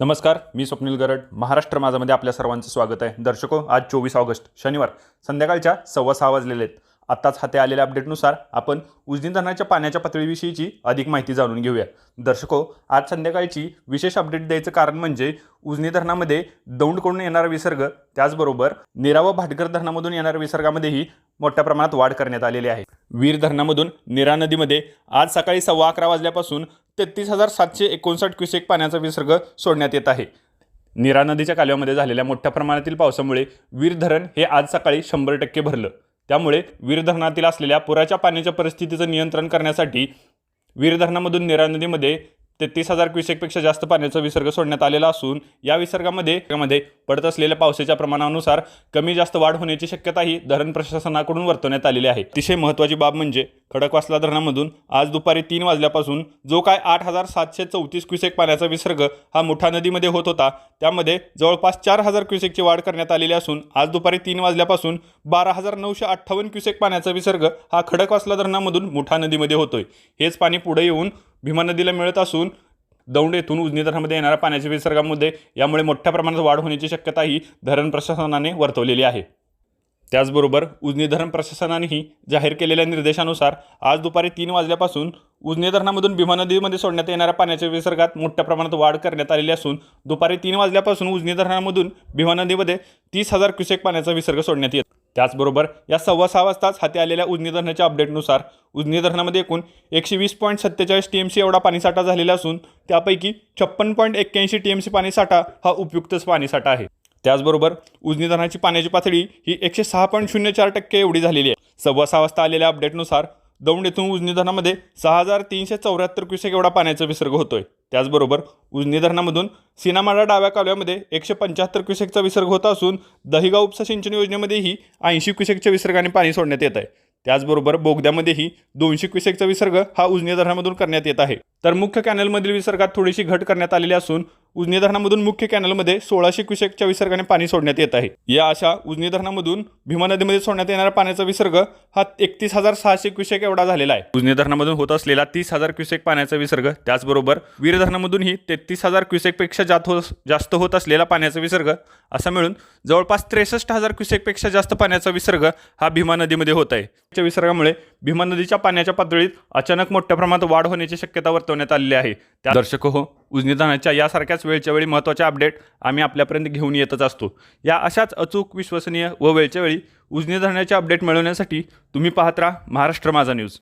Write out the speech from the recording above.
नमस्कार मी स्वप्नील गरड. महाराष्ट्र माझामध्ये आपल्या सर्वांचं स्वागत आहे. दर्शको आज चोवीस ऑगस्ट शनिवार. संध्याकाळच्या सव्वा सहा वाजलेले आहेत. आत्ताच हाती आलेल्या अपडेटनुसार आपण उजनी धरणाच्या पाण्याच्या पातळीविषयीची अधिक माहिती जाणून घेऊया. दर्शको आज संध्याकाळची विशेष अपडेट द्यायचं कारण म्हणजे उजनी धरणामध्ये दौंडकडून येणारा विसर्ग त्याचबरोबर निरा व भाटकर धरणामधून येणाऱ्या विसर्गामध्येही मोठ्या प्रमाणात वाढ करण्यात आलेली आहे. वीर धरणामधून निरा नदीमध्ये आज सकाळी सव्वा अकरा वाजल्यापासून तेहतीस हजार सातशे एकोणसाठ क्युसेक पाण्याचा विसर्ग सोडण्यात येत आहे. निरा नदीच्या कालव्यामध्ये झालेल्या मोठ्या प्रमाणातील पावसामुळे वीर धरण हे आज सकाळी शंभर टक्के भरलं. त्यामुळे वीर धरणातील असलेल्या पुराच्या पाण्याच्या परिस्थितीचं नियंत्रण करण्यासाठी वीर धरणामधून निरा नदीमध्ये तेहतीस हजार क्युसेकपेक्षा जास्त पाण्याचा विसर्ग सोडण्यात आलेला असून या विसर्गामध्ये मध्ये पडत असलेल्या पावसाच्या प्रमाणानुसार कमी जास्त वाढ होण्याची शक्यताही धरण प्रशासनाकडून वर्तवण्यात आलेली आहे. अतिशय महत्त्वाची बाब म्हणजे खडकवासला धरणामधून आज दुपारी तीन वाजल्यापासून जो काय आठ हजार सातशे चौतीस क्युसेक पाण्याचा विसर्ग हा मुठा नदीमध्ये होत होता त्यामध्ये जवळपास चार हजार क्युसेकची वाढ करण्यात आलेली असून आज दुपारी तीन वाजल्यापासून बारा हजार नऊशे अठ्ठावन्न क्युसेक पाण्याचा विसर्ग हा खडकवासला धरणामधून मुठा नदीमध्ये होतोय. हेच पाणी पुढे येऊन भीमा नदीला मिळत असून दौंड येथून उजनी धरणामध्ये येणाऱ्या पाण्याच्या विसर्गामध्ये यामुळे मोठ्या प्रमाणात वाढ होण्याची शक्यताही धरण प्रशासनाने वर्तवलेली आहे. त्याचबरोबर उजनी धरण प्रशासनानेही जाहीर केलेल्या निर्देशानुसार आज दुपारी तीन वाजल्यापासून उजनी धरणामधून भीमा नदीमध्ये सोडण्यात येणाऱ्या पाण्याच्या विसर्गात मोठ्या प्रमाणात वाढ करण्यात आलेली असून दुपारी तीन वाजल्यापासून उजनी धरणामधून भीमा नदीमध्ये तीस हजार क्युसेक पाण्याचा विसर्ग सोडण्यात येत त्याचबरोबर या सव्वा सहा वाजताच हाती आलेल्या उजनी धरणाच्या अपडेटनुसार उजनी धरणामध्ये एकूण एकशे वीस पॉईंट सत्तेचाळीस टी एम सी एवढा पाणीसाठा झालेला असून त्यापैकी छप्पन पॉईंट एक्क्याऐंशी टी एम सी पाणीसाठा हा उपयुक्तच पाणीसाठा आहे. त्याचबरोबर उजनी धरणाची पाण्याची पातळी ही एकशे सहा पॉईंट शून्य चार टक्के एवढी झालेली आहे. सव्वा सहा वाजता आलेल्या अपडेटनुसार दौंड येथून उजनी धरणामध्ये सहा हजार तीनशे चौऱ्याहत्तर क्युसेक एवढा पाण्याचा विसर्ग होतोय. त्याचबरोबर उजनी धरणामधून सीनामाडा डाव्या कालव्यामध्ये एकशे पंच्याहत्तर क्युसेकचा विसर्ग होत असून दहिगाव उपसा सिंचन योजनेमध्येही ऐंशी क्युसेकच्या विसर्गाने पाणी सोडण्यात येत आहे. त्याचबरोबर बोगद्यामध्येही दोनशे क्युसेकचा विसर्ग हा उजनी धरणामधून करण्यात येत आहे. तर मुख्य कॅनलमधील विसर्गात थोडीशी घट करण्यात आलेली असून उजनी धरणामधून मुख्य कॅनलमध्ये सोळाशे क्युसेकच्या विसर्गाने पाणी सोडण्यात येत आहे. या अशा उजनी धरणामधून भीमा नदीमध्ये सोडण्यात येणारा पाण्याचा विसर्ग हा एकतीस हजार सहाशे क्युसेक एवढा झालेला आहे. उजनी धरणामधून होत असलेला तीस हजार क्युसेक पाण्याचा विसर्ग त्याचबरोबर वीर धरणामधूनही तेहतीस हजार क्युसेकपेक्षा जात हो जास्त होत असलेला पाण्याचा विसर्ग असा मिळून जवळपास त्रेसष्ट हजार क्युसेकपेक्षा जास्त पाण्याचा विसर्ग हा भीमा नदीमध्ये होत आहे. त्या विसर्गामुळे भीमा नदीच्या पाण्याच्या पातळीत अचानक मोठ्या प्रमाणात वाढ होण्याची शक्यता वर्तवण्यात आलेली आहे. त्या दर्शक हो उजनी धरणाच्या यासारख्याच वेळच्या वेळी महत्त्वाचे अपडेट आम्ही आपल्यापर्यंत घेऊन येतच असतो. या अशाच अचूक विश्वसनीय व वेळच्या वेळी उजनी धरणाचे अपडेट मिळवण्यासाठी तुम्ही पाहत राहा महाराष्ट्र माझा न्यूज